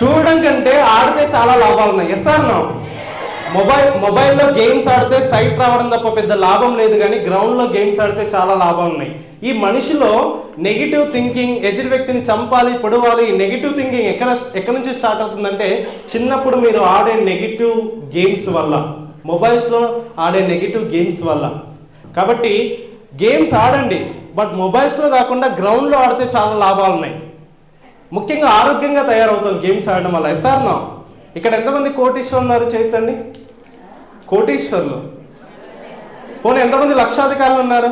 చూడడం కంటే ఆడితే చాలా లాభాలు ఉన్నాయి. ఎస్ అన్నా మొబైల్ మొబైల్లో గేమ్స్ ఆడితే సైట్ రావడం తప్ప పెద్ద లాభం లేదు కానీ గ్రౌండ్లో గేమ్స్ ఆడితే చాలా లాభాలు ఉన్నాయి. ఈ మనిషిలో నెగిటివ్ థింకింగ్ ఎదురు వ్యక్తిని చంపాలి పొడవాలి ఈ నెగిటివ్ థింకింగ్ ఎక్కడ ఎక్కడ నుంచి స్టార్ట్ అవుతుందంటే చిన్నప్పుడు మీరు ఆడే నెగిటివ్ గేమ్స్ వల్ల మొబైల్స్లో ఆడే నెగిటివ్ గేమ్స్ వల్ల. కాబట్టి గేమ్స్ ఆడండి బట్ మొబైల్స్లో కాకుండా గ్రౌండ్లో ఆడితే చాలా లాభాలు ఉన్నాయి. ముఖ్యంగా ఆరోగ్యంగా తయారవుతాం గేమ్స్ ఆడడం వల్ల. ఎస్ఆర్ నా? ఇక్కడ ఎంతమంది కోటీశ్వరులు ఉన్నారు చేతండి కోటీశ్వర్లు? పోనీ ఎంతమంది లక్షాధికారులు ఉన్నారు?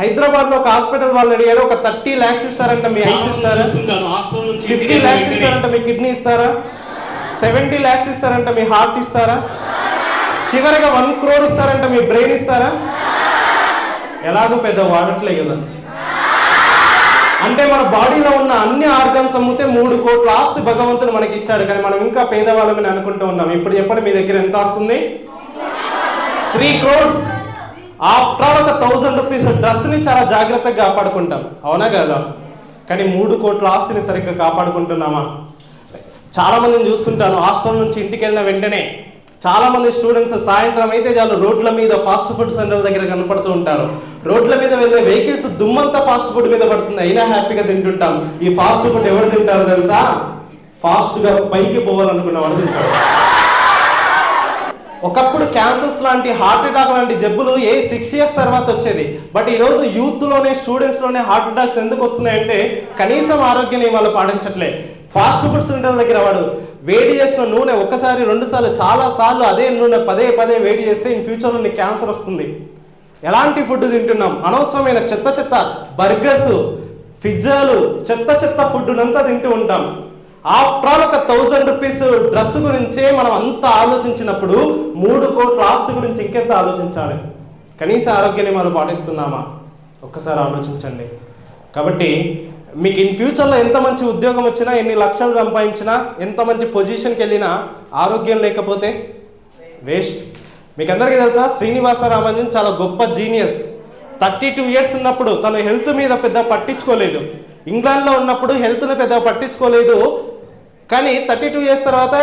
హైదరాబాద్లో ఒక హాస్పిటల్ వాళ్ళు అడిగారు ఒక థర్టీ ల్యాక్స్ ఇస్తారంట మీ ఐస్ ఇస్తారా? ఫిఫ్టీ ల్యాక్స్ ఇస్తారంట మీ కిడ్నీ ఇస్తారా? సెవెంటీ ల్యాక్స్ ఇస్తారంట మీ హార్ట్ ఇస్తారా? చివరిగా వన్ క్రోర్ ఇస్తారంట మీ బ్రెయిన్ ఇస్తారా? ఎలాగో పెద్ద వాడట్లే కదా. అంటే మన బాడీలో ఉన్న అన్ని ఆర్గన్స్ అమ్మితే మూడు కోట్ల ఆస్తి భగవంతుడు మనకి ఇచ్చాడు. కానీ మనం ఇంకా పేదవాళ్ళమని అనుకుంటూ ఉన్నాం. ఇప్పుడు చెప్పండి మీ దగ్గర ఎంత వస్తుంది త్రీ క్రోర్స్. ఆఫ్టర్ ఆల్ ఒక థౌజండ్ రూపీస్ డ్రెస్ని చాలా జాగ్రత్తగా కాపాడుకుంటాం. అవునా కదా? కానీ మూడు కోట్ల ఆస్తిని సరిగ్గా కాపాడుకుంటున్నామా? చాలా మందిని చూస్తుంటాను హాస్టల్ నుంచి ఇంటికి వెళ్ళిన వెంటనే చాలా మంది స్టూడెంట్స్ సాయంత్రం అయితే చాలు రోడ్ల మీద ఫాస్ట్ ఫుడ్ సెంటర్ దగ్గర కనపడుతూ ఉంటారు. రోడ్ల మీద వెళ్ళే వెహికల్స్ దుమ్మంతా ఫాస్ట్ ఫుడ్ మీద పడుతుంది అయినా హ్యాపీగా తింటుంటాం. ఈ ఫాస్ట్ ఫుడ్ ఎవరు తింటారు తెలుసా? ఫాస్ట్గా పైకి పోవాలనుకున్న వాళ్ళు తింటారు. ఒకప్పుడు క్యాన్సర్స్ లాంటి హార్ట్ అటాక్ లాంటి జబ్బులు ఏ సిక్స్ ఇయర్స్ తర్వాత వచ్చేది. బట్ ఈ రోజు యూత్లోనే స్టూడెంట్స్లోనే హార్ట్ అటాక్స్ ఎందుకు వస్తున్నాయంటే కనీసం ఆరోగ్య నియమాలు పాటించట్లే. ఫాస్ట్ ఫుడ్స్ ఉండే దగ్గర వాడు వేడి చేసిన నూనె ఒక్కసారి రెండు సార్లు చాలా సార్లు అదే నూనె పదే పదే వేడి చేస్తే ఇన్ ఫ్యూచర్లో నీకు క్యాన్సర్ వస్తుంది. ఎలాంటి ఫుడ్ తింటున్నాం? అనవసరమైన చెత్త చెత్త బర్గర్స్ పిజ్జాలు చెత్త చెత్త ఫుడ్ అంతా తింటూ ఉంటాం. ఆఫ్టర్ ఆల్ ఒక థౌజండ్ రూపీస్ డ్రెస్ గురించే మనం అంత ఆలోచించినప్పుడు మూడు కోట్ల ఆస్తి గురించి ఇంకెంత ఆలోచించాలి? కనీస ఆరోగ్య నియమాలు పాటిస్తున్నామా? ఒక్కసారి ఆలోచించండి. కాబట్టి మీకు ఇన్ ఫ్యూచర్లో ఎంత మంచి ఉద్యోగం వచ్చినా ఎన్ని లక్షలు సంపాదించినా ఎంత మంచి పొజిషన్కి వెళ్ళినా ఆరోగ్యం లేకపోతే వేస్ట్ మీకు అందరికీ తెలుసా శ్రీనివాస రామానుజన్ చాలా గొప్ప జీనియస్ థర్టీ టూ ఇయర్స్ ఉన్నప్పుడు తన హెల్త్ మీద పెద్ద పట్టించుకోలేదు. ఇంగ్లాండ్లో ఉన్నప్పుడు హెల్త్ని పెద్ద పట్టించుకోలేదు. కానీ థర్టీ టూ ఇయర్స్ తర్వాత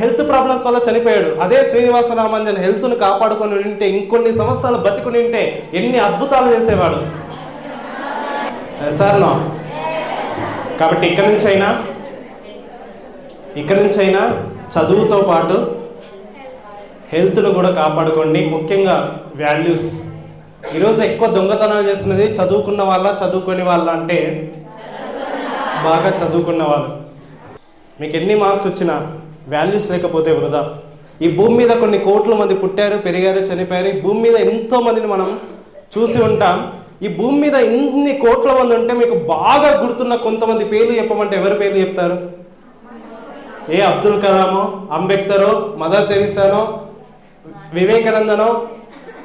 హెల్త్ ప్రాబ్లమ్స్ వల్ల చనిపోయాడు. అదే శ్రీనివాస రామానుజన్ హెల్త్ను కాపాడుకొని ఉంటే ఇంకొన్ని సంవత్సరాలు బతికుని ఉంటే ఎన్ని అద్భుతాలు చేసేవాడు. సార్ నో కాబట్టి ఇక్కడి నుంచి అయినా ఇక్కడి నుంచి అయినా చదువుతో పాటు హెల్త్ను కూడా కాపాడుకోండి ముఖ్యంగా వాల్యూస్ ఈరోజు ఎక్కువ దొంగతనాలు చేస్తున్నది చదువుకున్న వాళ్ళ చదువుకుని వాళ్ళ అంటే బాగా చదువుకున్న వాళ్ళు మీకు ఎన్ని మార్క్స్ వచ్చినా వాల్యూస్ లేకపోతే వృధా ఈ భూమి మీద కొన్ని కోట్ల మంది పుట్టారు పెరిగారు చనిపోయారు ఈ భూమి మీద ఎంతో మందిని మనం చూసి ఉంటాం ఈ భూమి మీద ఇన్ని కోట్ల మంది ఉంటే మీకు బాగా గుర్తున్న కొంతమంది పేర్లు చెప్పమంటే ఎవరి పేర్లు చెప్తారు? ఏ అబ్దుల్ కలామో అంబేద్కరో మదర్ తెరిసానో వివేకానందనో?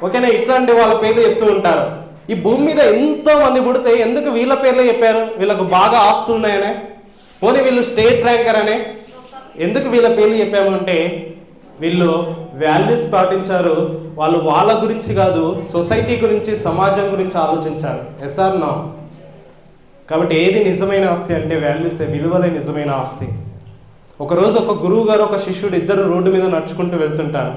ఓకేనా ఇట్లాంటి వాళ్ళ పేర్లు చెప్తూ ఉంటారు. ఈ భూమి మీద ఎంతో మంది పుడితే ఎందుకు వీళ్ళ పేర్లే చెప్పారు? వీళ్ళకు బాగా ఆస్తులు ఉన్నాయనే పోనీ వీళ్ళు స్టేట్ ర్యాంకర్ అనే? ఎందుకు వీళ్ళ పేర్లు చెప్పామంటే వీళ్ళు వాల్యూస్ పాటించారు. వాళ్ళు వాళ్ళ గురించి కాదు సొసైటీ గురించి సమాజం గురించి ఆలోచించారు. ఎస్ఆర్ నా కాబట్టి ఏది నిజమైన ఆస్తి అంటే వాల్యూస్ విలువలే నిజమైన ఆస్తి. ఒకరోజు ఒక గురువు గారు ఒక శిష్యుడు ఇద్దరు రోడ్డు మీద నడుచుకుంటూ వెళ్తుంటారు.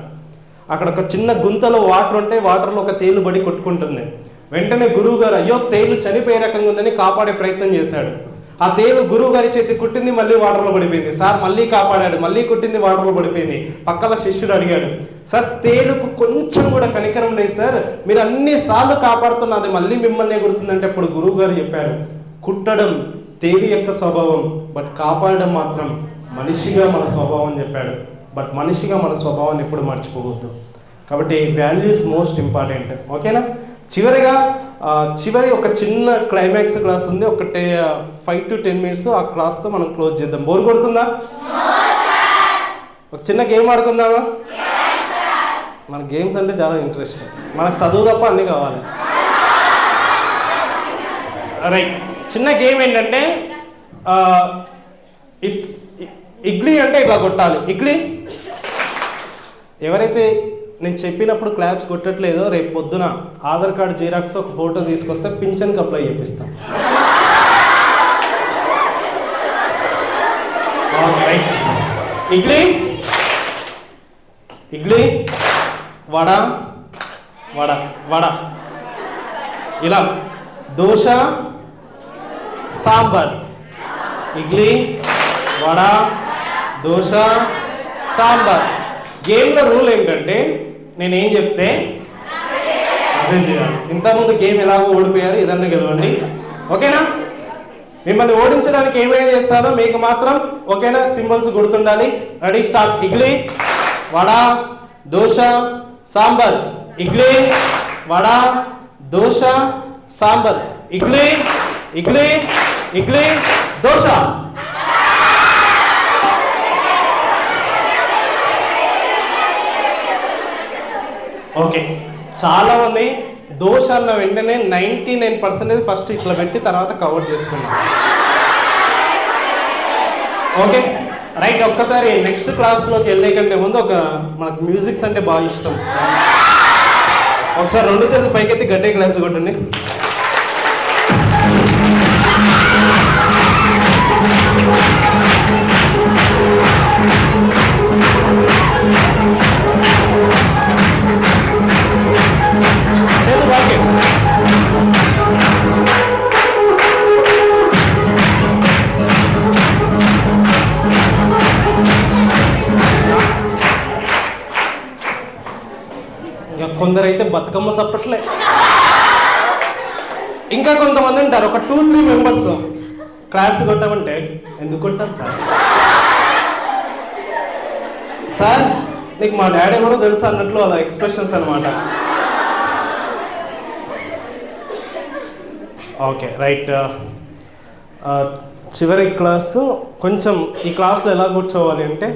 అక్కడ ఒక చిన్న గుంతలో వాటర్ ఉంటే వాటర్లో ఒక తేలు బడి కొట్టుకుంటుంది. వెంటనే గురువు గారు అయ్యో తేలు చనిపోయే రకంగా ఉందని కాపాడే ప్రయత్నం చేశాడు. ఆ తేలు గురువు గారి చేతి కుట్టింది మళ్ళీ వాటర్లో పడిపోయింది. సార్ మళ్ళీ కాపాడాడు మళ్ళీ కుట్టింది వాటర్లో పడిపోయింది. పక్కల శిష్యుడు అడిగాడు సార్ తేలుకు కొంచెం కూడా కనికరం లేదు సార్. మీరు అన్ని సార్లు కాపాడుతున్న అది మళ్ళీ మిమ్మల్ని గుర్తుందంటే అప్పుడు గురువు గారు చెప్పారు కుట్టడం తేలి యొక్క స్వభావం బట్ కాపాడడం మాత్రం మనిషిగా మన స్వభావం చెప్పాడు. బట్ మనిషిగా మన స్వభావాన్ని ఎప్పుడు మర్చిపోవద్దు. కాబట్టి వాల్యూస్ మోస్ట్ ఇంపార్టెంట్. ఓకేనా? చివరిగా చివరి ఒక చిన్న క్లైమాక్స్ క్లాస్ ఉంది. ఒక టే ఫైవ్ టు టెన్ మినిట్స్ ఆ క్లాస్తో మనం క్లోజ్ చేద్దాం. బోర్ కొడుతుందా? ఒక చిన్న గేమ్ ఆడుకుందామా? మన గేమ్స్ అంటే చాలా ఇంట్రెస్ట్ మనకు చదువు తప్ప అన్నీ కావాలి. రైట్ చిన్న గేమ్ ఏంటంటే ఇ- ఇడ్లీ అంటే ఇట్లా కొట్టాలి. ఇడ్లీ ఎవరైతే నేను చెప్పినప్పుడు క్లాప్స్ కొట్టట్లేదు రేపు పొద్దున ఆధార్ కార్డు జీరాక్స్ ఒక ఫోటో తీసుకొస్తే పింఛన్కి అప్లై చేపిస్తాం. ఇడ్లీ ఇడ్లీ వడ? వడ వడ. ఇలా. దోశ? సాంబార్. ఇడ్లీ వడ? దోశ? సాంబార్. గేమ్లో రూల్ ఏంటంటే నేనేం చెప్తే అదే చేయాలి. ఇంతకుముందు గేమ్ ఎలాగో ఓడిపోయారు ఏదన్నా గెలవండి. ఓకేనా? మిమ్మల్ని ఓడించడానికి ఏమైనా చేస్తారో మీకు మాత్రం ఓకేనా? సింబల్స్ గుర్తుండాలి. Ready start. Idli vada dosa sambar. Idli vada dosa sambar. Idli idli idli dosa. Okay. చాలా మంది దోశ అన్న వెంటనే నైంటీ నైన్ పర్సెంటేజ్ ఫస్ట్ ఇట్లా పెట్టి తర్వాత కవర్ చేసుకున్నాం ఓకే. రైట్ ఒక్కసారి నెక్స్ట్ క్లాస్లోకి వెళ్ళే కంటే ముందు ఒక మనకు మ్యూజిక్స్ అంటే బాగా ఇష్టం. ఒకసారి రెండు చేతులు పైకెత్తి గడ్డే క్లాప్స్ కొట్టండి. కొందరైతే బతుకమ్మ సప్పట్లే. ఇంకా కొంతమంది ఉంటారు. ఒక టూ త్రీ మెంబర్స్ క్లాప్స్ కొట్టామంటే ఎందుకు కొట్టాను సార్? సార్ నీకు మా డాడీ కూడా తెలుసు అన్నట్లు అలా ఎక్స్ప్రెషన్స్ అనమాట ఓకే రైట్. చివరి క్లాసు కొంచెం ఈ క్లాస్లో ఎలా కూర్చోవాలి అంటే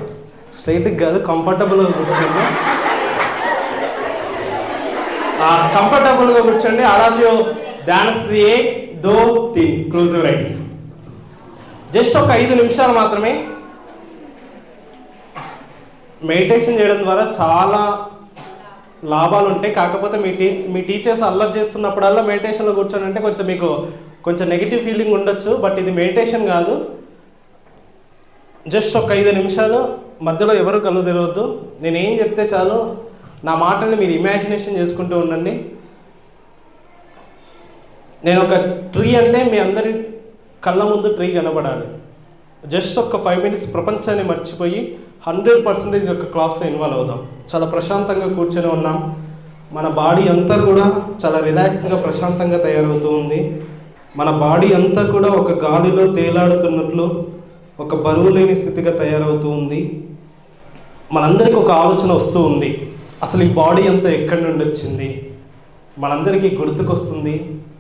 స్ట్రైట్గా కాదు కంఫర్టబుల్గా కూర్చోండి. కంఫర్టబుల్గా కూర్చోండి. All you dance the a though inclusive rice just ఒక ఐదు నిమిషాలు మాత్రమే మెడిటేషన్ చేయడం ద్వారా చాలా లాభాలు ఉంటాయి. కాకపోతే మీ టీ మీ టీచర్స్ అల్లరి చేస్తున్నప్పుడల్లా మెడిటేషన్లో కూర్చొని అంటే కొంచెం మీకు కొంచెం నెగిటివ్ ఫీలింగ్ ఉండొచ్చు. బట్ ఇది మెడిటేషన్ కాదు. జస్ట్ ఒక ఐదు నిమిషాలు. మధ్యలో ఎవరు కళ్ళు తెరవద్దు. నేను ఏం చెప్తే చాలు. నా మాటని మీరు ఇమాజినేషన్ చేసుకుంటూ ఉండండి. నేను ఒక ట్రీ అంటే మీ అందరి కళ్ళ ముందు ట్రీ కనబడాలి. జస్ట్ ఒక ఫైవ్ మినిట్స్ ప్రపంచాన్ని మర్చిపోయి హండ్రెడ్ పర్సెంటేజ్ యొక్క క్లాస్లో ఇన్వాల్వ్ అవుదాం. చాలా ప్రశాంతంగా కూర్చొని ఉన్నాం. మన బాడీ అంతా కూడా చాలా రిలాక్స్గా ప్రశాంతంగా తయారవుతూ ఉంది. మన బాడీ అంతా కూడా ఒక గాలిలో తేలాడుతున్నట్లు ఒక బరువు లేని స్థితిగా తయారవుతూ ఉంది. మనందరికీ ఒక ఆలోచన వస్తూ ఉంది. అసలు ఈ బాడీ అంతా ఎక్కడి నుండి వచ్చింది? మనందరికీ గుర్తుకొస్తుంది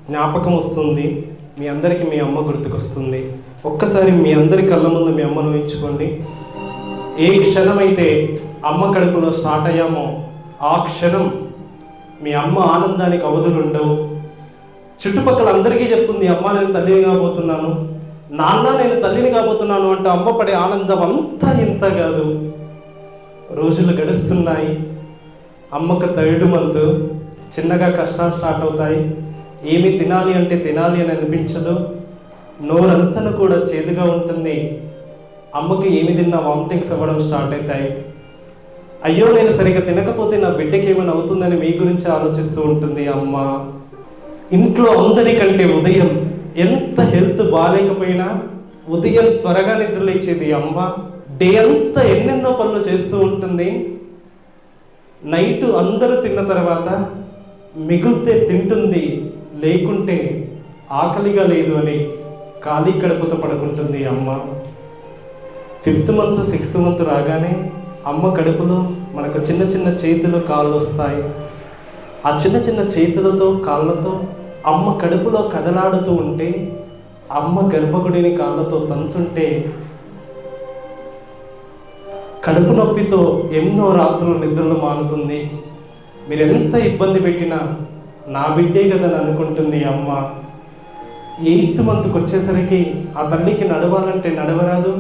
జ్ఞాపకం వస్తుంది మీ అందరికీ మీ అమ్మ గుర్తుకొస్తుంది. ఒక్కసారి మీ అందరి కళ్ళ ముందు మీ అమ్మను ఊహించుకోండి ఏ క్షణమైతే అమ్మ కడుపులో స్టార్ట్ అయ్యామో ఆ క్షణం మీ అమ్మ ఆనందానికి అవధులు ఉండవు. చుట్టుపక్కల అందరికీ చెప్తుంది అమ్మ నేను తల్లిని కాబోతున్నాను. నాన్న నేను తల్లిని కాబోతున్నాను అంటే అమ్మ పడే ఆనందం అంతా ఇంత కాదు. రోజులు గడుస్తున్నాయి. అమ్మకు థర్డ్ మంత్ చిన్నగా కష్టాలు స్టార్ట్ అవుతాయి. ఏమి తినాలి అంటే తినాలి అని అనిపించదు. నోరంతను కూడా చేదుగా ఉంటుంది. అమ్మకి ఏమి తిన్నా వామిటింగ్స్ అవ్వడం స్టార్ట్ అవుతాయి. అయ్యో నేను సరిగ్గా తినకపోతే నా బిడ్డకి ఏమైనా అవుతుందని మీ గురించి ఆలోచిస్తూ ఉంటుంది అమ్మ. ఇంట్లో అందరికంటే ఉదయం ఎంత హెల్త్ బాగాలేకపోయినా ఉదయం త్వరగా నిద్రలేచేది అమ్మ. డే అంతా ఎన్నెన్నో పనులు చేస్తూ ఉంటుంది. నైట్ అందరూ తిన్న తర్వాత మిగిలితే తింటుంది లేకుంటే ఆకలిగా లేదు అని ఖాళీ కడుపుతో పడుకుంటుంది అమ్మ. ఫిఫ్త్ మంత్ సిక్స్త్ మంత్ రాగానే అమ్మ కడుపులో మనకు చిన్న చిన్న చేతులు కాళ్ళు వస్తాయి. ఆ చిన్న చిన్న చేతులతో కాళ్ళతో అమ్మ కడుపులో కదలాడుతూ ఉంటే అమ్మ గర్భగుడిని కాళ్ళతో తంతుంటే కడుపు నొప్పితో ఎన్నో రాత్రులు నిద్రలు మానుతుంది. మీరు ఎంత ఇబ్బంది పెట్టినా నా బిడ్డే కదా అని అనుకుంటుంది అమ్మ. ఎయిత్ మంత్కి వచ్చేసరికి ఆ తల్లికి నడవాలంటే నడవరాదు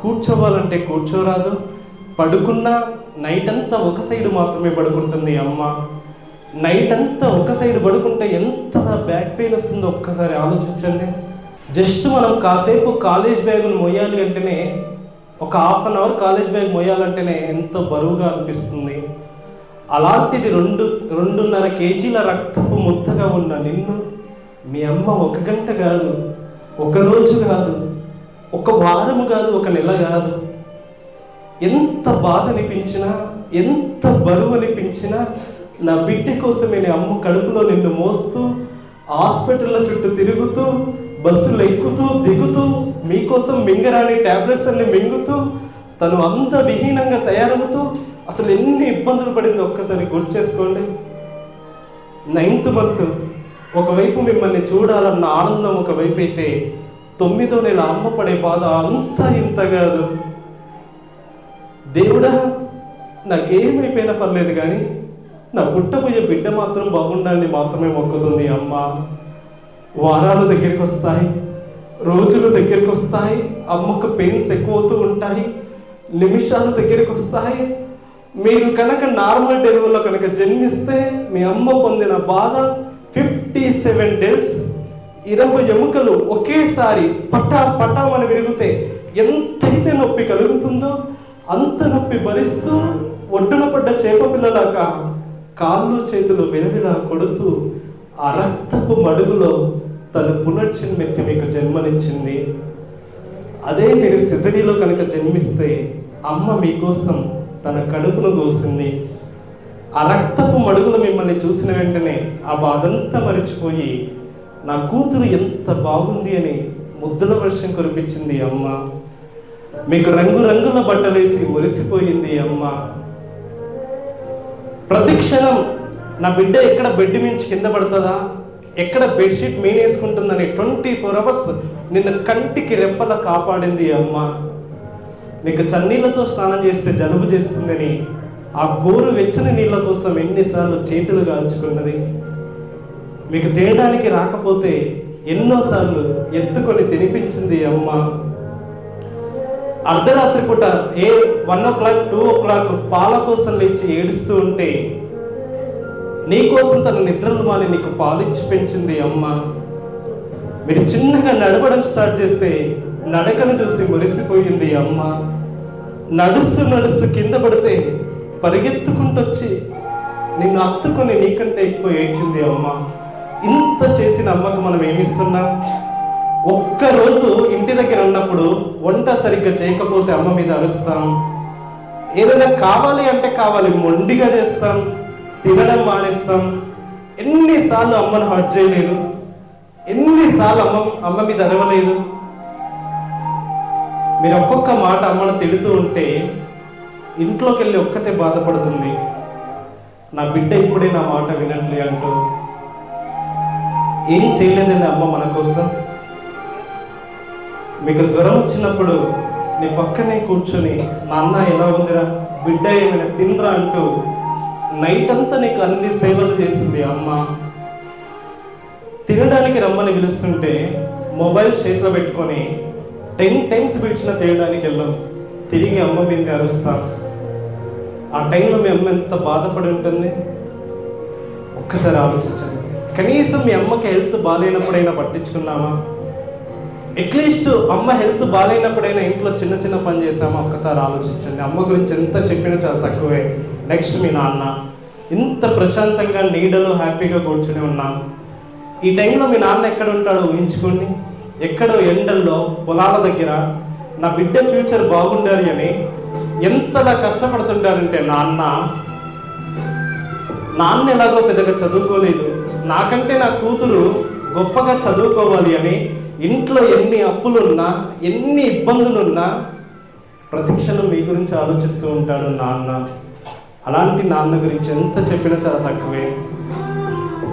కూర్చోవాలంటే కూర్చోరాదు. పడుకున్నా నైట్ అంతా ఒక సైడ్ మాత్రమే పడుకుంటుంది అమ్మ. నైట్ అంతా ఒక సైడ్ పడుకుంటే ఎంత బ్యాక్ పెయిన్ వస్తుందో ఒక్కసారి ఆలోచించండి. జస్ట్ మనం కాసేపు కాలేజ్ బ్యాగును మోయాలి అంటేనే ఒక half an hour college bag మోయాలంటేనే ఎంతో బరువుగా అనిపిస్తుంది. అలాంటిది రెండు రెండున్నర కేజీల రక్తపు ముద్దగా ఉన్న నిన్ను మీ అమ్మ ఒక గంట కాదు ఒక రోజు కాదు ఒక వారము కాదు ఒక నెల కాదు. ఎంత బాధ అనిపించినా ఎంత బరువు అనిపించినా నా బిడ్డ కోసమే నీ అమ్మ కడుపులో నిన్ను మోస్తూ హాస్పిటల్ల చుట్టూ తిరుగుతూ బస్సులు ఎక్కుతూ దిగుతూ మీకోసం మింగరాని టాబ్లెట్స్ అన్ని మింగుతూ తను అంత విహీనంగా తయారవుతూ అసలు ఎన్ని ఇబ్బందులు పడిందో ఒక్కసారి గుర్తు చేసుకోండి. నైన్త్ మంత్ ఒకవైపు మిమ్మల్ని చూడాలన్న ఆనందం ఒకవైపు అయితే తొమ్మిదో నెల అమ్మ పడే బాధ అంతా ఇంత కాదు. దేవుడా నాకేమైపోయినా పర్లేదు కానీ నా పుట్టబోయే బిడ్డ మాత్రం బాగుండాలని మాత్రమే మొక్కుతుంది అమ్మ. వారాలు దగ్గరికి వస్తాయి రోజులు దగ్గరికి వస్తాయి అమ్మకు పెయిన్స్ ఎక్కువ అవుతూ ఉంటాయి నిమిషాలు దగ్గరికి వస్తాయి మీరు కనుక నార్మల్ డెలివరీలో కనుక జన్మిస్తే మీ అమ్మ పొందిన బాధ ఫిఫ్టీ సెవెన్ డేస్ ఇరవై ఎముకలు ఒకేసారి పటా పటామని విరిగితే ఎంతైతే నొప్పి కలుగుతుందో అంత నొప్పి భరిస్తూ ఒడ్డున పడ్డ చేప పిల్లలాగా కాళ్ళు చేతులు విలవిలా కొడుతూ ఆ రక్తపు మడుగులో తను పునర్జన్మెత్తి మీకు జన్మనిచ్చింది. అదే మీరు సిజరీలో కనుక జన్మిస్తే అమ్మ మీకోసం తన కడుపును కోసింది. ఆ రక్తపు మడుగులు మిమ్మల్ని చూసిన వెంటనే ఆ బాధంతా మరిచిపోయి నా కూతురు ఎంత బాగుంది అని ముద్దుల వర్షం కురిపించింది అమ్మ. మీకు రంగురంగుల బట్టలేసి మురిసిపోయింది అమ్మ. ప్రతి క్షణం నా బిడ్డ ఎక్కడ బెడ్ మించి కింద పడుతుందా? ఎక్కడ బెడ్షీట్ మీనేసుకుంటుందని ట్వంటీ ఫోర్ అవర్స్ నిన్ను కంటికి రెప్పల కాపాడింది అమ్మ. నీకు చన్నీళ్ళతో స్నానం చేస్తే జలుబు చేస్తుందని ఆ గోరు వెచ్చని నీళ్ళ కోసం ఎన్నిసార్లు చేతులు కాల్చుకున్నది. మీకు తినడానికి రాకపోతే ఎన్నోసార్లు ఎత్తుకొని తినిపించింది అమ్మ. అర్ధరాత్రి పూట ఏ one o'clock two o'clock పాల కోసం లేచి ఏడుస్తూ ఉంటే నీకోసం తన నిద్రలు మాని నీకు పాలిచ్చి పెంచింది అమ్మ. మీరు చిన్నగా నడవడం స్టార్ట్ చేస్తే నడకను చూసి మురిసిపోయింది అమ్మ. నడుస్తూ నడుస్తూ కింద పడితే పరిగెత్తుకుంటొచ్చి నిన్ను అత్తుకొని నీకంటే ఎక్కువ ఏడ్చింది అమ్మ. ఇంత చేసిన అమ్మకు మనం ఏమిస్తున్నాం ఒక్కరోజు ఇంటి దగ్గర ఉన్నప్పుడు వంట సరిగ్గా చేయకపోతే అమ్మ మీద అరుస్తాం. ఏదైనా కావాలి అంటే కావాలి మొండిగా చేస్తాం. తినడం మానేస్తాం. ఎన్నిసార్లు అమ్మను హర్ట్ చేయలేదు. ఎన్నిసార్లు అమ్మ అమ్మ మీద అరవలేదు. మీరు ఒక్కొక్క మాట అమ్మను తిడుతూ ఉంటే ఇంట్లోకి వెళ్ళి ఒక్కతే బాధపడుతుంది. నా బిడ్డ ఇప్పుడే నా మాట వినట్లే అంటూ. ఏం చేయలేదండి అమ్మ మన కోసం? మీకు స్వరం వచ్చినప్పుడు నీ పక్కనే కూర్చొని నాన్న ఎలా ఉందిరా? బిడ్డ ఏమైనా తినరా? అంటూ నైట్ అంతా నీకు అన్ని సేవలు చేసింది అమ్మ. తినడానికి రమ్మని పిలుస్తుంటే మొబైల్ చేతిలో పెట్టుకొని టెన్ టైమ్స్ పిలిచిన తినడానికి వెళ్ళాం తిరిగి అమ్మ మీద అరుస్తాం. ఆ టైంలో మీ అమ్మ ఎంత బాధపడి ఉంటుంది? ఒక్కసారి ఆలోచించండి. కనీసం మీ అమ్మకి హెల్త్ బాగాలేనప్పుడైనా పట్టించుకున్నామా అట్లీస్ట్ అమ్మ హెల్త్ బాగాలేనప్పుడైనా ఇంట్లో చిన్న చిన్న పని చేసామా ఒక్కసారి ఆలోచించండి. అమ్మ గురించి ఎంత చెప్పినా చాలా తక్కువే. నెక్స్ట్ మీ నాన్న ఇంత ప్రశాంతంగా నీడలో హ్యాపీగా కూర్చుని ఉన్నాం. ఈ టైంలో మీ నాన్న ఎక్కడ ఉంటాడో ఊహించుకోండి. ఎక్కడో ఎండల్లో పొలాల దగ్గర నా బిడ్డ ఫ్యూచర్ బాగుండాలి అని ఎంతలా కష్టపడుతుంటారంటే నాన్న. నాన్న ఎలాగో పెద్దగా చదువుకోలేదు. నాకంటే నా కూతురు గొప్పగా చదువుకోవాలి అని ఇంట్లో ఎన్ని అప్పులున్నా ఎన్ని ఇబ్బందులున్నా ప్రతిక్షణం మీ గురించి ఆలోచిస్తూ ఉంటాడు నాన్న. అలాంటి నాన్న గురించి ఎంత చెప్పినా చాలా తక్కువే.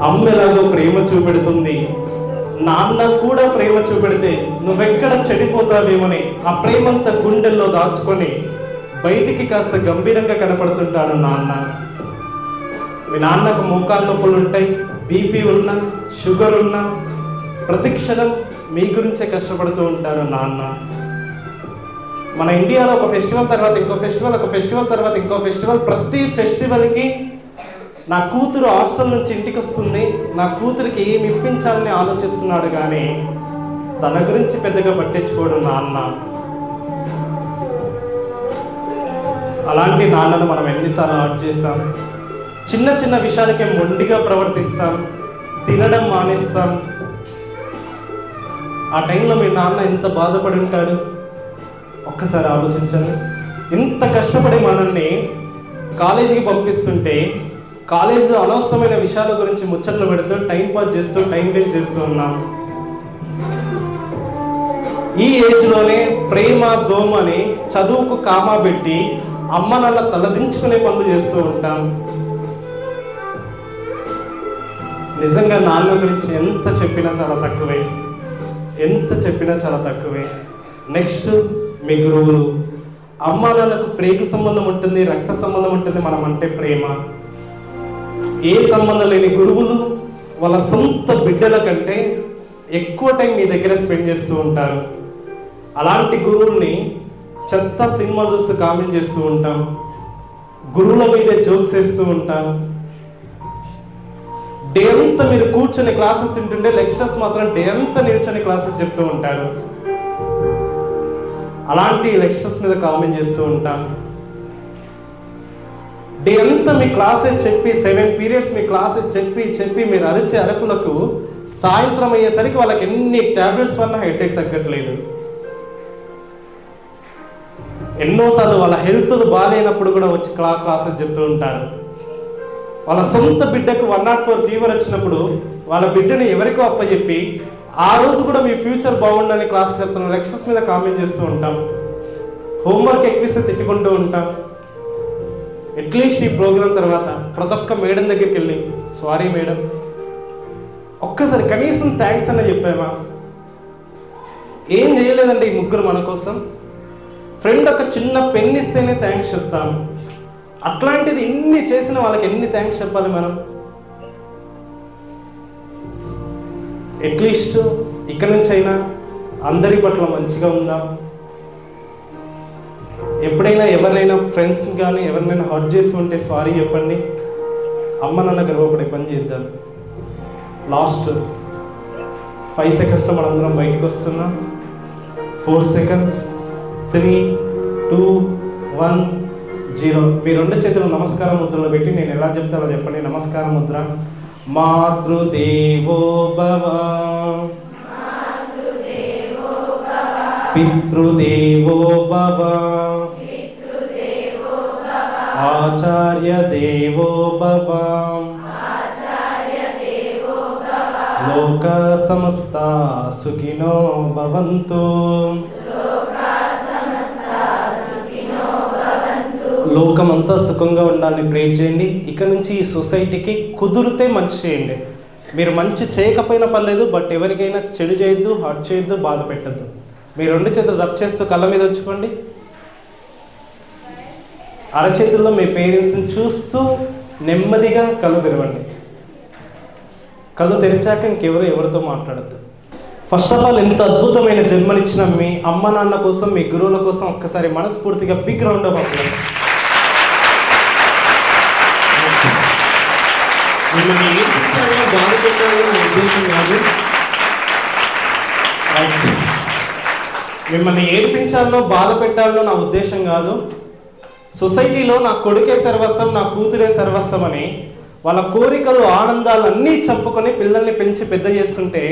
అమ్మ ఎలాగో ప్రేమ చూపెడుతుంది. నాన్న కూడా ప్రేమ చూపెడితే నువ్వెక్కడ చెడిపోతావేమని. ఆ ప్రేమంతా గుండెల్లో దాచుకొని బయటికి కాస్త గంభీరంగా కనపడుతుంటాడు నాన్న. మీ నాన్నకు మోకాలు నొప్పులు ఉంటాయి బీపీ ఉన్నా షుగర్ ఉన్నా ప్రతిక్షణం మీ గురించే కష్టపడుతూ ఉంటారు నాన్న. మన ఇండియాలో ఒక ఫెస్టివల్ తర్వాత ఇంకో ఫెస్టివల్ ఒక ఫెస్టివల్ తర్వాత ఇంకో ఫెస్టివల్ ప్రతి ఫెస్టివల్కి నా కూతురు హాస్టల్ నుంచి ఇంటికి వస్తుంది. నా కూతురికి ఏమి ఇప్పించాలని ఆలోచిస్తున్నాడు కానీ తన గురించి పెద్దగా పట్టించుకోడు నాన్న. అలాంటి నాన్నను మనం ఎన్నిసార్లు ఆర్ట్ చేస్తాం చిన్న చిన్న విషయాలకే మొండిగా ప్రవర్తిస్తాం. తినడం మానేస్తాం. ఆ టైంలో మీ నాన్న ఎంత బాధపడి ఉంటారు ఒక్కసారి ఆలోచించండి. ఇంత కష్టపడి మనల్ని కాలేజీకి పంపిస్తుంటే కాలేజీలో అనవసరమైన విషయాల గురించి ముచ్చట్లు పెడుతూ టైం పాస్ చేస్తూ టైం వేస్ట్ చేస్తూ ఉన్నాం. ఈ ఏజ్లోనే ప్రేమ దోమని చదువుకు కామా పెట్టి అమ్మ నల్ల తలదించుకునే పనులు చేస్తూ ఉంటాం. నిజంగా నాన్న గురించి ఎంత చెప్పినా చాలా తక్కువే. ఎంత చెప్పినా చాలా తక్కువే. నెక్స్ట్ మీ గురువులు అమ్మానాన్నకు ప్రేమ సంబంధం ఉంటుంది రక్త సంబంధం ఉంటుంది మనం అంటే ప్రేమ. ఏ సంబంధం లేని గురువులు వాళ్ళ సొంత బిడ్డల కంటే ఎక్కువ టైం మీ దగ్గర స్పెండ్ చేస్తూ ఉంటారు. అలాంటి గురువుల్ని చెత్త సినిమా చూస్తూ కామెంట్ చేస్తూ ఉంటాం. గురువుల మీదే జోక్స్ వేస్తూ ఉంటాం. డే అంతా మీరు కూర్చొని క్లాసెస్ వింటుంటే లెక్చరర్స్ మాత్రం డే అంతా నిల్చొని క్లాసెస్ చెప్తూ ఉంటారు. అలాంటి లెక్చర్స్ మీద కామెంట్ చేస్తూ ఉంటాను. డే అంతా మీ క్లాసెస్ చెప్పి సెవెన్ పీరియడ్స్ మీ క్లాసెస్ చెప్పి చెప్పి మీరు అరిచే అరకులకు సాయంత్రం అయ్యేసరికి వాళ్ళకి ఎన్ని టాబ్లెట్స్ వల్ల హెడేక్ తగ్గట్లేదు. ఎన్నోసార్లు వాళ్ళ హెల్త్ బాగాలేనప్పుడు కూడా వచ్చి క్లా క్లాసెస్ చెప్తూ ఉంటారు. వాళ్ళ సొంత బిడ్డకు వన్ నాట్ ఫోర్ ఫీవర్ వచ్చినప్పుడు వాళ్ళ బిడ్డని ఎవరికో అప్పచెప్పి ఆ రోజు కూడా మీ ఫ్యూచర్ బాగుండని క్లాస్ చెప్తున్నాం లెక్చర్స్ మీద కామెంట్ చేస్తూ ఉంటాం. హోంవర్క్ ఎక్కువిస్తే తిట్టుకుంటూ ఉంటాం. అట్లీస్ట్ ఈ ప్రోగ్రాం తర్వాత ప్రతి ఒక్క మేడం దగ్గరికి వెళ్ళి సారీ మేడం ఒక్కసారి కనీసం థ్యాంక్స్ అన్న చెప్పామా ఏం చేయలేదండి ఈ ముగ్గురు మన కోసం? ఫ్రెండ్ ఒక చిన్న పెన్ ఇస్తేనే థ్యాంక్స్ చెప్తాము అట్లాంటిది ఎన్ని చేసిన వాళ్ళకి ఎన్ని థ్యాంక్స్ చెప్పాలి మనం? అట్లీస్ట్ ఇక్కడి నుంచి అయినా అందరి పట్ల మంచిగా ఉందా? ఎప్పుడైనా ఎవరినైనా ఫ్రెండ్స్ కానీ ఎవరినైనా హర్ట్ చేసి ఉంటే సారీ చెప్పండి. అమ్మ నాన్న గర్వపడే పని చేద్దాం. లాస్ట్ ఫైవ్ సెకండ్స్లో మనందరం బయటకు వస్తున్నాం. Four seconds three two one zero మీ రెండు చేతులు నమస్కారం ముద్రలో పెట్టి నేను ఎలా చెప్తానో చెప్పండి. నమస్కారం ముద్ర. మాతృదేవో భవ. పితృదేవో భవ. ఆచార్య దేవో భవ. లోక సమస్త లోకం అంతా సుఖంగా ఉండాలని ప్రే చేయండి. ఇక నుంచి ఈ సొసైటీకి కుదిరితే మంచి చేయండి. మీరు మంచి చేయకపోయినా పర్లేదు బట్ ఎవరికైనా చెడు చేయొద్దు హర్ట్ చేయొద్దు బాధ పెట్టద్దు. మీరు రెండు చేతులు రఫ్ చేస్తూ కళ్ళ మీద ఉంచుకోండి. అరచేతుల్లో మీ పేరెంట్స్ని చూస్తూ నెమ్మదిగా కళ్ళు తెరవండి. కళ్ళు తెరిచాక ఇంకెవరు ఎవరితో మాట్లాడద్దు. ఫస్ట్ ఆఫ్ ఆల్ ఎంత అద్భుతమైన జన్మనిచ్చిన మీ అమ్మ నాన్న కోసం మీ గురువుల కోసం ఒక్కసారి మనస్ఫూర్తిగా బిగ్ రౌండ్ ఆఫ్ మిమ్మల్ని ఏడ్పించాలో బాధ పెట్టాలో నా ఉద్దేశం కాదు. మిమ్మల్ని ఏడిపించాలో బాధ పెట్టాలో నా ఉద్దేశం కాదు. సొసైటీలో నా కొడుకే సర్వస్వం నా కూతురే సర్వస్వం అని వాళ్ళ కోరికలు ఆనందాలు అన్నీ చంపుకొని పిల్లల్ని పెంచి పెద్ద చేస్తుంటే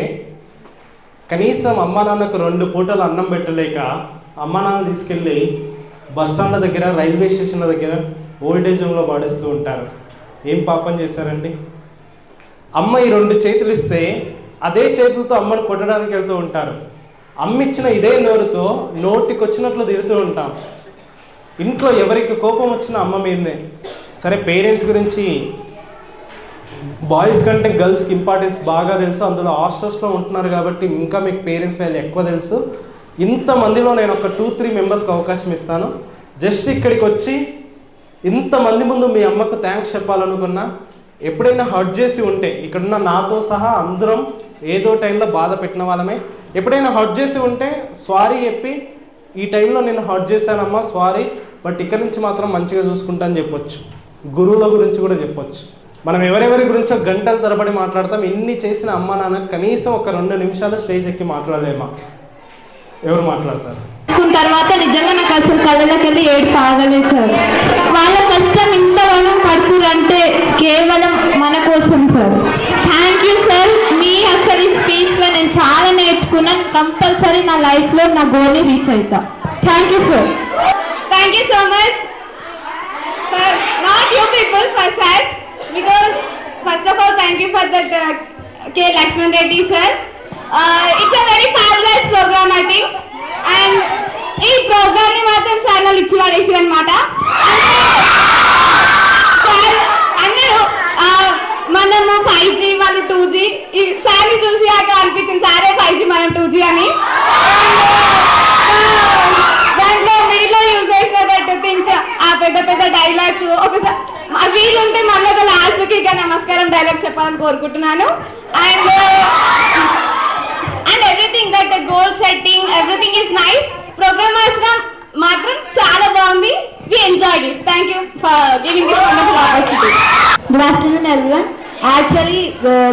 కనీసం అమ్మా నాన్నకు రెండు పూటలు అన్నం పెట్టలేక అమ్మా నాన్న తీసుకెళ్ళి బస్టాండ్ల దగ్గర రైల్వే స్టేషన్ల దగ్గర ఓల్డేజ్ హోమ్లో పాడేస్తూ ఉంటారు. ఏం పాపం చేశారండి? అమ్మ ఈ రెండు చేతులు ఇస్తే అదే చేతులతో అమ్మను కొట్టడానికి వెళ్తూ ఉంటారు. అమ్మ ఇచ్చిన ఇదే నోరుతో నోటికి వచ్చినట్లు తిడుతూ ఉంటాం. ఇంట్లో ఎవరికి కోపం వచ్చినా అమ్మ మీదనే. సరే పేరెంట్స్ గురించి బాయ్స్ కంటే గర్ల్స్కి ఇంపార్టెన్స్ బాగా తెలుసు. అందులో హాస్టల్స్లో ఉంటున్నారు కాబట్టి ఇంకా మీకు పేరెంట్స్ వాల్యూ ఎక్కువ తెలుసు. ఇంతమందిలో నేను ఒక టూ త్రీ మెంబర్స్కి అవకాశం ఇస్తాను. జస్ట్ ఇక్కడికి వచ్చి ఇంతమంది ముందు మీ అమ్మకు థ్యాంక్స్ చెప్పాలనుకున్నా ఎప్పుడైనా హర్ట్ చేసి ఉంటే ఇక్కడున్న నాతో సహా అందరం ఏదో టైంలో బాధ పెట్టిన వాళ్ళమే. ఎప్పుడైనా హర్ట్ చేసి ఉంటే సారీ చెప్పి ఈ టైంలో నేను హర్ట్ చేశానమ్మా సారీ బట్ ఇక్కడ నుంచి మాత్రం మంచిగా చూసుకుంటా అని చెప్పొచ్చు. గురువుల గురించి కూడా చెప్పొచ్చు. మనం ఎవరెవరి గురించో గంటల తరబడి మాట్లాడతాం ఇన్ని చేసిన అమ్మ నాన్న కనీసం ఒక రెండు నిమిషాలు స్టేజ్ ఎక్కి మాట్లాడలేమా? ఎవరు మాట్లాడతారు? తీసుకున్న తర్వాత నిజంగా నాకు అసలు కళ్ళకెళ్ళి ఏడుపు సార్. వాళ్ళ కష్టం ఇంత ఇంతవరకు పడుతుందంటే కేవలం మన కోసం సార్. Thank you sir. మీ అసలు ఈ స్పీచ్లో నేను చాలా నేర్చుకున్నాను. కంపల్సరీ నా లైఫ్లో నా గోల్ రీచ్ అవుతా. Thank you sir. Thank you so much sir not you people for sir because first of all thank you for that K Lakshman Reddy sir it's a very fabulous programme I think and ఈ ప్రోగ్రామ్ని మాత్రం sir వాళ్ళు ఇచ్చి పడేసి అనమాట అందరూ మనము five G వాళ్ళు టూ జీ ఈ సార్ని చూసి అక్కడ అనిపించింది సారే ఫైవ్ జీ మనం టూ జీ అని. దాంట్లో వీడియో యూజ్ చేసిన థింగ్స్ ఆ పెద్ద పెద్ద డైలాగ్స్ ఒకసారి వీలుంటే మళ్ళీ ఒక లాస్ట్కి ఇక నమస్కారం డైలాగ్ చెప్పాలని కోరుకుంటున్నాను. And and everything that goal setting everything is nice programme మాత్రం చాలా బాగుంది we enjoyed it thank you for giving this wonderful opportunity good afternoon everyone actually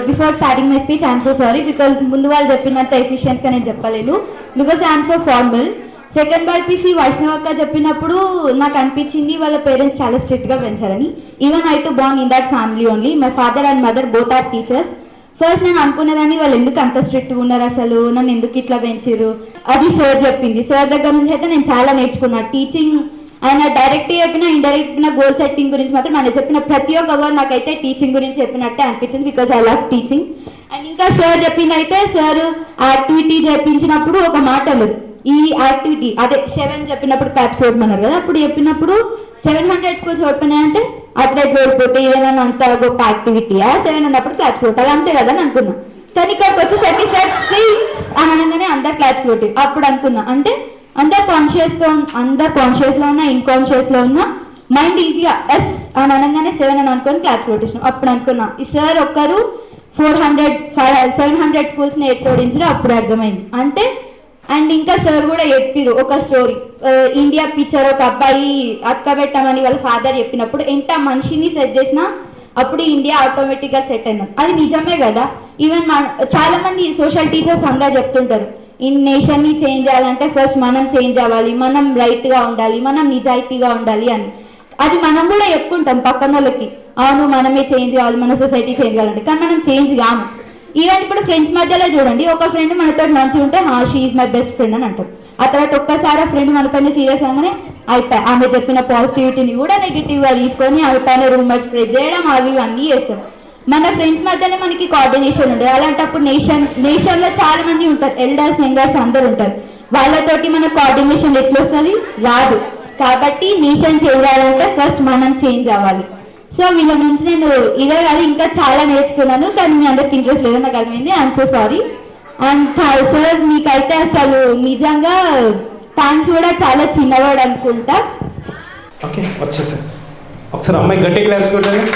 before starting my speech I'm so sorry because ముందు వాళ్ళు చెప్పినంత ఎఫిషియన్స్గా నేను చెప్పలేను because I'm so formal second BiPC వైష్ణవక్క చెప్పినప్పుడు నాకు అనిపించింది వాళ్ళ పేరెంట్స్ చాలా స్ట్రిక్ట్గా పెంచారని. Even I to born in that family only my father and mother both are teachers first నేను అనుకునేదాన్ని వాళ్ళు ఎందుకు అంత స్ట్రిక్ట్గా ఉన్నారు అసలు? నన్ను ఎందుకు ఇట్లా పెంచారు? అది సార్ చెప్పింది. సార్ దగ్గర నుంచి అయితే నేను చాలా నేర్చుకున్నాను టీచింగ్ ఆయన డైరెక్ట్ చెప్పిన ఇండైరెక్ట్ నా గోల్ సెట్టింగ్ గురించి మాత్రం ఆయన చెప్పిన ప్రతి ఒక్క వర్డ్ నాకైతే టీచింగ్ గురించి చెప్పినట్టే అనిపించింది because I love teaching and ఇంకా సార్ చెప్పిందైతే అయితే సార్ యాక్టివిటీ చెప్పించినప్పుడు ఒక మాటలు. ఈ యాక్టివిటీ అదే సెవెన్ చెప్పినప్పుడు క్యాప్స్ ఓపెనర్ కదా అప్పుడు చెప్పినప్పుడు సెవెన్ హండ్రెడ్ స్కూల్స్ ఓడిపోయినాయి అంటే అట్లే ఓడిపోతే ఏదైనా అంత గొప్ప యాక్టివిటీ సెవెన్ ఉన్నప్పుడు క్లాప్స్ కొట్టాలి అంతే కదా అని అనుకున్నా. కానీ ఇక్కడికి వచ్చేసరికి సార్ సిక్స్ అనగానే అందరు క్లాప్స్ కొట్టి అప్పుడు అనుకున్నా. అంటే అందరు కాన్షియస్తో అందరు కాన్షియస్లో ఉన్నా ఇన్కాన్షియస్లో ఉన్నా మైండ్ ఈజీగా ఎస్ అని అనగానే సెవెన్ అని అనుకొని క్లాప్స్ కొట్టేసినాం. అప్పుడు అనుకున్నా ఈ సార్ ఒక్కరు four hundred five seven hundred స్కూల్స్ని అప్పుడు అర్థమైంది. అంటే అండ్ ఇంకా సార్ కూడా చెప్పారు ఒక స్టోరీ ఇండియా పిక్చర్ ఒక అబ్బాయి అక్కబెట్టమని వాళ్ళ ఫాదర్ చెప్పినప్పుడు ఎంత మనిషిని సెట్ చేసినా అప్పుడు ఇండియా ఆటోమేటిక్గా సెట్ అయినాం. అది నిజమే కదా. ఈవెన్ చాలా మంది సోషల్ టీచర్స్ అందరూ చెప్తుంటారు. ఇన్ నేషన్ని చేంజ్ చేయాలంటే ఫస్ట్ మనం చేంజ్ అవ్వాలి మనం రైట్గా ఉండాలి మనం నిజాయితీగా ఉండాలి అని. అది మనం కూడా చెప్పుకుంటాం పక్కన వాళ్ళకి అవును మనమే చేంజ్ కావాలి మన సొసైటీ చేంజ్ కావాలంటే కానీ మనం చేంజ్ కాము. ఈవెన్ ఇప్పుడు ఫ్రెండ్స్ మధ్యలో చూడండి ఒక ఫ్రెండ్ మనతో మంచిగా ఉంటే హా షీఈ్ మై బెస్ట్ ఫ్రెండ్ అని అంటాం ఆ తర్వాత ఒక్కసారి ఆ ఫ్రెండ్ మన పైన సీరియస్ అవగానే అయిపోయి ఆమె చెప్పిన పాజిటివిటీని కూడా నెగిటివ్గా తీసుకొని ఆమె పైన రూమర్ స్ప్రెడ్ చేయడం అవి ఇవన్నీ చేస్తాం. మన ఫ్రెండ్స్ మధ్యనే మనకి కోఆర్డినేషన్ ఉండదు అలాంటప్పుడు నేషన్ నేషన్లో చాలా మంది ఉంటారు. ఎల్డర్స్ యంగర్స్ అందరు ఉంటారు. వాళ్ళతోటి మన కోఆర్డినేషన్ ఎట్లా వస్తుంది రాదు. కాబట్టి నేషన్ చేంజ్ అవ్వాలంటే ఫస్ట్ మనం చేంజ్ అవ్వాలి. సో వీళ్ళ నుంచి నేను ఇదే కాదు ఇంకా చాలా నేర్చుకున్నాను. కానీ మీ అందరికి ఇంట్రెస్ట్ లేదని నాకు అర్థమైంది I'm so sorry and sir మీకైతే అసలు నిజంగా థ్యాంక్స్ కూడా చాలా చిన్నవాడు అనుకుంటా. ఓకే వచ్చేసా ఒకసారి అమ్మాయి గట్టి క్లాప్స్ కొట్టండి.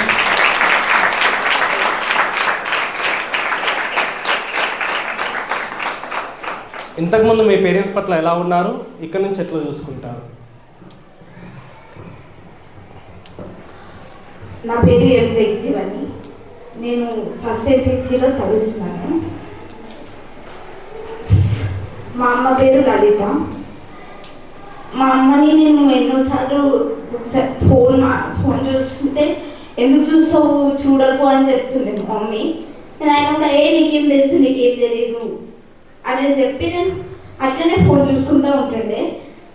ఇంతకుముందు మీ పేరెంట్స్ పట్ల ఎలా ఉన్నారు? ఇక్కడ నుంచి ఎట్లా చూసుకుంటారు? నా పేరు ఎం జగజీవని నేను ఫస్ట్ ఎంపీసీలో చదువుతున్నాను. మా అమ్మ పేరు లలిత. మా అమ్మని నేను ఎన్నోసార్లు ఒకసారి ఫోన్ మా- ఫోన్ చూస్తుంటే ఎందుకు చూస్తావు? చూడకు అని చెప్తుండే మమ్మీ. నేను ఆయన ఏ నీకేం తెలుసు? నీకేం తెలియదు అని చెప్పి నేను అట్లనే ఫోన్ చూసుకుంటూ ఉంటుండే.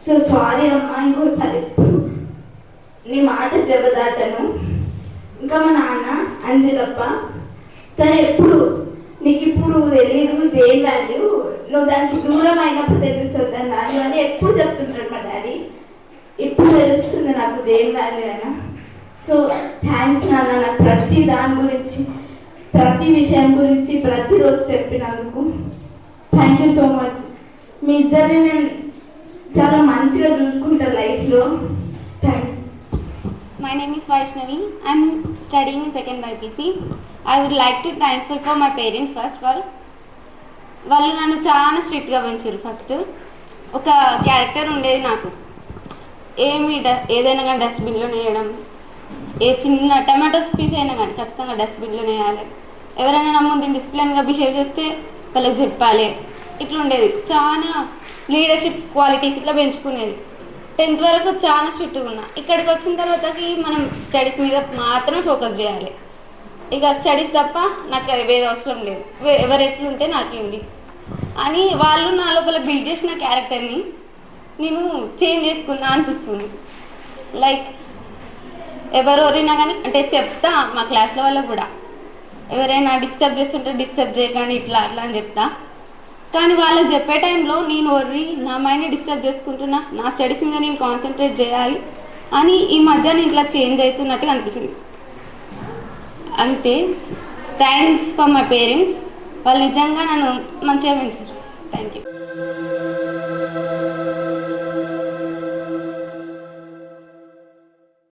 సో సారీ అమ్మా ఇంకోసారి నీ మాట జబదాటను. ఇంకా మా నాన్న అంజలప్ప తను ఎప్పుడు నీకు ఇప్పుడు తెలియదు దేని వాల్యూ నువ్వు దానికి దూరం అయినప్పుడు తెలుస్తుంది అని వాల్యూ అని ఎప్పుడు చెప్తుంటాడు మా డాడీ. ఇప్పుడు తెలుస్తుంది నాకు దేని వాల్యూ అయినా సో థ్యాంక్స్ నాన్న నాకు ప్రతి దాని గురించి ప్రతి విషయం గురించి ప్రతిరోజు చెప్పినందుకు థ్యాంక్ యూ సో మచ్ మీ ఇద్దరిని నేను చాలా మంచిగా చూసుకుంటా లైఫ్లో thanks my name is Vaishnavi I'm studying second second BPC. I would like to thankful for my parents first of వాళ్ళు నన్ను చాలా స్ట్రిక్ట్గా పెంచారు ఫస్ట్ ఒక క్యారెక్టర్ ఉండేది నాకు. ఏమి డ ఏదైనా కానీ డస్ట్బిన్లో వేయడం. ఏ చిన్న టమాటోస్ పీస్ అయినా కానీ ఖచ్చితంగా డస్ట్బిన్లో వేయాలి. ఎవరైనా నా ముందు డిసిప్లిన్గా బిహేవ్ చేస్తే వాళ్ళకి చెప్పాలి. ఇట్లా ఉండేది చాలా లీడర్షిప్ క్వాలిటీస్ ఇట్లా పెంచుకునేది. టెన్త్ వరకు చాలా స్ట్రిక్ట్గా ఉన్నా. ఇక్కడికి వచ్చిన తర్వాతకి మనం స్టడీస్ మీద మాత్రమే ఫోకస్ చేయాలి. ఇక స్టడీస్ తప్ప నాకు అది వేరే అవసరం లేదు. ఎవరు ఎట్లుంటే నాకేంది. అని వాళ్ళు నా లోపల బిల్డ్ చేసిన క్యారెక్టర్ని నేను చేంజ్ చేసుకున్నా అనిపిస్తుంది. లైక్ ఎవరెవరైనా కానీ అంటే చెప్తా మా క్లాస్ల వాళ్ళకు కూడా. ఎవరైనా డిస్టర్బ్ చేస్తుంటే డిస్టర్బ్ చేయకండి ఇట్లా అట్లా అని చెప్తా. కానీ వాళ్ళకి చెప్పే టైంలో నేను ఒర్రి నా మైండ్ని డిస్టర్బ్ చేసుకుంటున్నా నా స్టడీస్ మీద నేను కాన్సన్ట్రేట్ చేయాలి అని ఈ మధ్య నేను ఇట్లా చేంజ్ అవుతున్నట్టుగా అనిపించింది. అంతే. Thanks for my parents. వాళ్ళు నిజంగా నన్ను మంచిగా పెంచారు.